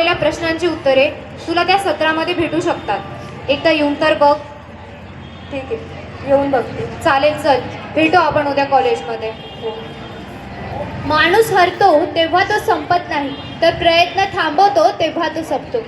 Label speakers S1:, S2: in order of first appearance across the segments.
S1: विचारलेल्या प्रश्नांची उत्तरे तुला त्या सत्रामध्ये भेटू शकतात. एकदा येऊन तर बघ.
S2: ठीक आहे. येऊन बघते.
S1: चालेल चल. भेटू आपण उद्या कॉलेजमध्ये. हो.
S3: माणूस हरतो तेव्हा तो संपत नाही. तर प्रयत्न थांबवतो तेव्हा तो संपतो.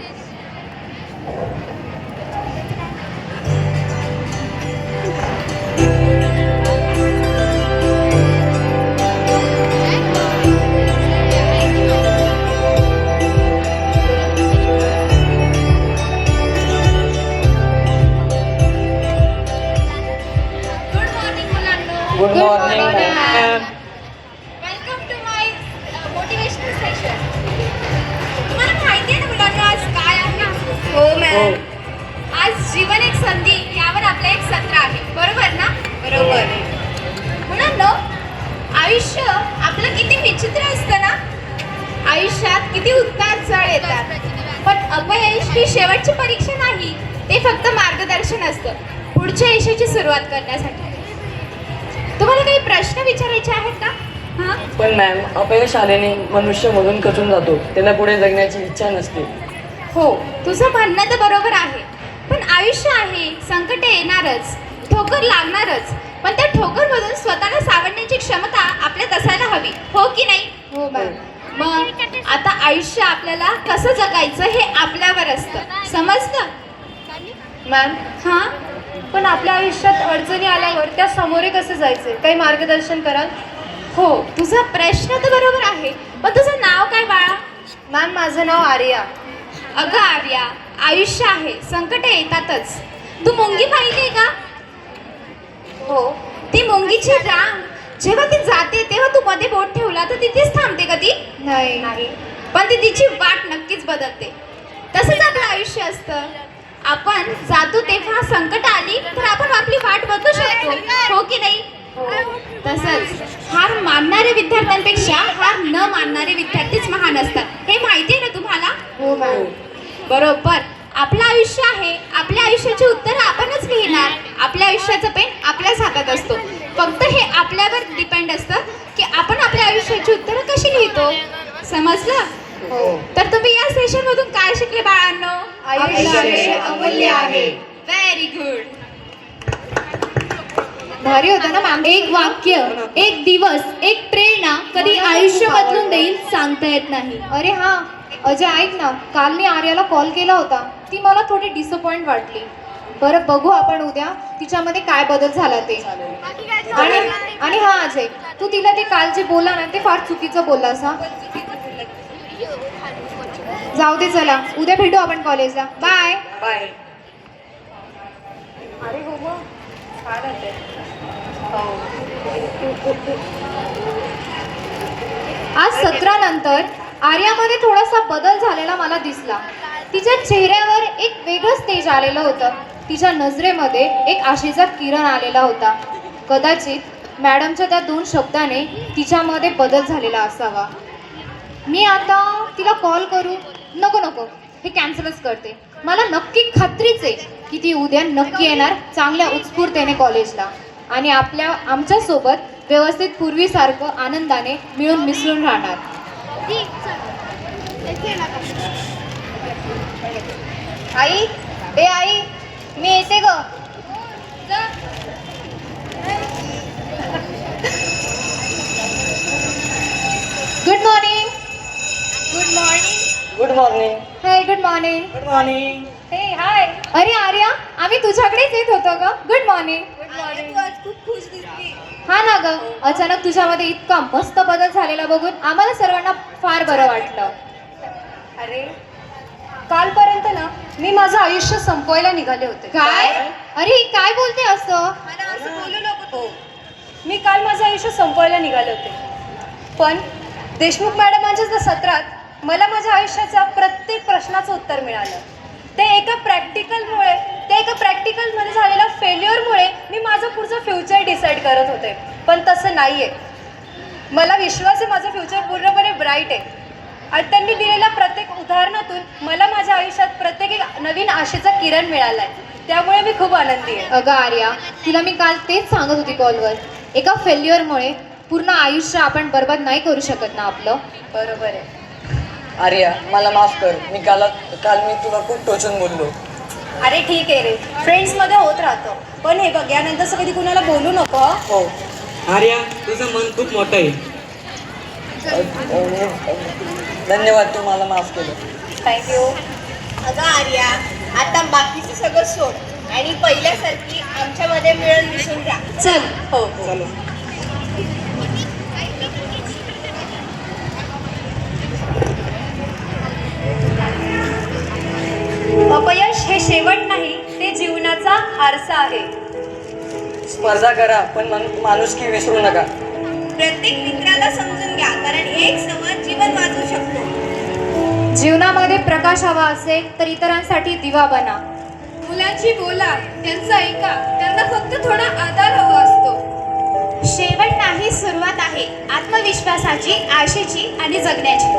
S4: Good
S1: Good
S5: morning
S1: morning,
S5: ma'am
S4: welcome to my motivational session तुम्हाला माहिती आहे ना मुलांनो आज काय आहे हो
S5: मॅम.
S4: आज जीवन एक संधी यावर आपलं एक सत्र आहे. बरोबर ना? बरोबर. मुलांनो आयुष्य आपलं किती विचित्र असतं ना? आयुष्यात किती उतार चढ येतात. पण अपयश ही शेवटची परीक्षा नाही ते फक्त मार्गदर्शन असतं. पुढच्या यशाची सुरुवात करण्यासाठी. तुम्हाला काही प्रश्न विचारायचे आहेत का? हां?
S5: पण मॅम अपयश आल्याने मनुष्य मधून खचून जातो. त्याला पुढे जगण्याची इच्छा नसते.
S4: हो तुझं म्हणणं तर बरोबर आहे. पण आयुष्य आहे संकटे येणारच ठोकर लागणारच. पण त्या ठोकरमधून स्वतःला सावरण्याची क्षमता आपल्यात असायला हवी. हो की नाही?
S1: हो मॅम
S4: मग आता आयुष्य आपल्याला कसं जगायचं हे आपल्यावर असतं. समजलं
S1: मॅम
S4: हां?
S1: पण आपल्या आयुष्यात अडचणी आल्यावर त्या सामोरे कसे जायचे? काही मार्गदर्शन कराल?
S4: हो तुझा प्रश्न तर बरोबर आहे पण तुझं नाव काय बाळा?
S1: मॅम माझं नाव आर्या.
S4: अगं आर्या आयुष्य आहे संकटे येतातच. तू मुंगी पाहिली का?
S1: हो
S4: ती मुंगीची रांग जेव्हा ती जाते तेव्हा तू मध्ये बोट ठेवला तर तिथेच थांबते का ती?
S1: नाही.
S4: पण ती तिची वाट नक्कीच बदलते. तसंच आपलं आयुष्य असतं. आपण जातो तेव्हा संकट आली तर आपण आपली वाट बदलू शकतो. हो की नाही? तसंच हार मानणाऱ्या विद्यार्थ्यांपेक्षा हार न मानणारे विद्यार्थीच महान असतात. हे माहिती आहे ना तुम्हाला?
S1: हो मॅम
S4: बरोबर. आपलं आयुष्य आहे. आपल्या आयुष्याची उत्तरं आपणच लिहिणार. आपल्या आयुष्याचं पेन आपल्याच हातात असतो. फक्त हे आपल्यावर डिपेंड असतं की आपण आपल्या आयुष्याची उत्तरं कशी लिहितो? समजलं?
S1: हो
S4: तर तुम्ही या सेशन मधून काय शिकले बाळांनो?
S1: आयुष्य हे अमूल्य आहे.
S4: व्हेरी गुड
S1: भारी होता ना मॅम
S3: एक वाक्य एक दिवस एक प्रेरणा कधी आयुष्य बदलून देईल सांगता येत नाही.
S1: अरे हा अजय ऐक ना. काल मी आर्याला कॉल केला होता. ती मला थोडी डिसअपॉइंट वाटली. बरं बघू आपण उद्या तिच्यामध्ये काय बदल झाला ते. आणि आणि हा अजय तू तिला ते काल जे बोलला ना ते फार चुकीचं बोललास हा. जाऊ दे चला. उद्या भेटू आपण कॉलेजला. बाय
S5: बाय
S1: अरे हो मग होते आज सत्रानंतर आर्यामध्ये थोडासा बदल झालेला मला दिसला. तिच्या चेहऱ्यावर एक वेगळंच तेज आलेलं होतं. तिच्या नजरेमध्ये एक आशेचा किरण आलेला होता. कदाचित मॅडमच्या त्या दोन शब्दाने तिच्यामध्ये बदल झालेला असावा. मी आता तिला कॉल करू. नको नको. हे कॅन्सलच करते. मला नक्की खात्रीच आहे की ती उद्या नक्की येणार चांगल्या उत्स्फूर्तेने कॉलेजला आणि आपल्या आमच्यासोबत व्यवस्थित पूर्वीसारखं आनंदाने मिळून मिसळून राहणार. आई ए आई मी येते ग good morning good morning
S5: good morning
S1: hi good morning
S5: good morning
S1: hey hi अरे आर्या आम्ही तुझ्याकडेच येत होतो ग. गुड मॉर्निंग हा ना ग. अचानक तुझ्यामध्ये इतका मस्त बदल झालेला बघून आम्हाला सर्वांना फार बरं वाटलं.
S2: अरे कालपर्यंत ना मी माझं आयुष्य संपवायला निघाले होते.
S1: काय? अरे ही काय बोलते असं?
S2: हो मी काल माझं आयुष्य संपवायला निघाले होते. पण देशमुख मॅडमांच्या सत्रात मला माझ्या आयुष्याच्या प्रत्येक प्रश्नाचं उत्तर मिळालं. ते एका प्रॅक्टिकलमुळे ते एका प्रॅक्टिकलमध्ये झालेल्या फेल्युअरमुळे मी माझं पुढचं फ्युचर डिसाईड करत होते. पण तसं नाही आहे मला विश्वास आहे माझं फ्युचर पूर्णपणे ब्राईट आहे. आणि त्यांनी दिलेल्या प्रत्येक उदाहरणातून मला माझ्या आयुष्यात प्रत्येक एक नवीन आशेचा किरण मिळाला आहे त्यामुळे मी खूप आनंदी आहे.
S1: अगं आर्या तुला मी काल तेच सांगत होती कॉलवर एका फेल्युअरमुळे पूर्ण आयुष्य आपण बर्बाद नाही करू शकत ना आपलं?
S2: बरोबर आहे.
S5: आर्या मला माफ कर. मी काल काल मी तुला खूप टोचून बोललो.
S2: अरे ठीक आहे रे. फ्रेंड्समध्ये होत राहतं. पण हे बघ यानंतर असं कधी कुणाला बोलू नको हं?
S5: हो.
S6: आर्या तुझं मन खूप मोठं आहे.
S5: अ, अ, मी- धन्यवाद तू मला माफ केलं.
S2: थँक्यू
S4: अगं आर्या आता बाकीचं सगळं सोड. आणि पहिल्यासारखी आमच्यामध्ये मिळून मिसळून राहा
S2: चल. हो हो.
S6: चलो.
S2: आरसा आहे.
S5: स्पर्धा करा पण मन माणुसकी विसरू नका.
S4: प्रत्येक मित्राला समजून घ्या कारण एक समज जीवन वाचवू शकतो.
S1: जीवनामध्ये प्रकाश हवा असेल तर इतरांसाठी दिवा बना.
S4: मुलांची बोला त्यांचं ऐका त्यांना फक्त थोडा आधार हवा असतो. शेवट नाही सुरुवात आहे. आत्मविश्वासाची आशेची आणि जगण्याची.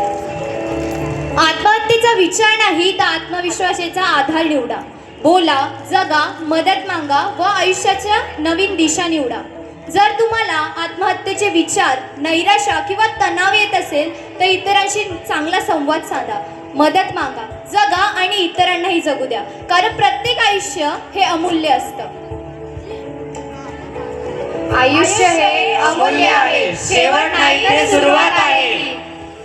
S3: आत्महत्येचा विचार नाही तर आत्मविश्वासाचा आधार निवडा. बोला जगा मदत मागा व आयुष्याच्या नवीन दिशा निवडा. जर तुम्हाला आत्महत्येचे विचार नैराशा किंवा तणाव येत असेल तर इतरांशी चांगला संवाद साधा. मदत मागा जगा आणि इतरांनाही जगू द्या. कारण प्रत्येक आयुष्य हे अमूल्य असतं.
S1: आयुष्य हे अमूल्य आहे. शेवट नाही सुरुवात आहे.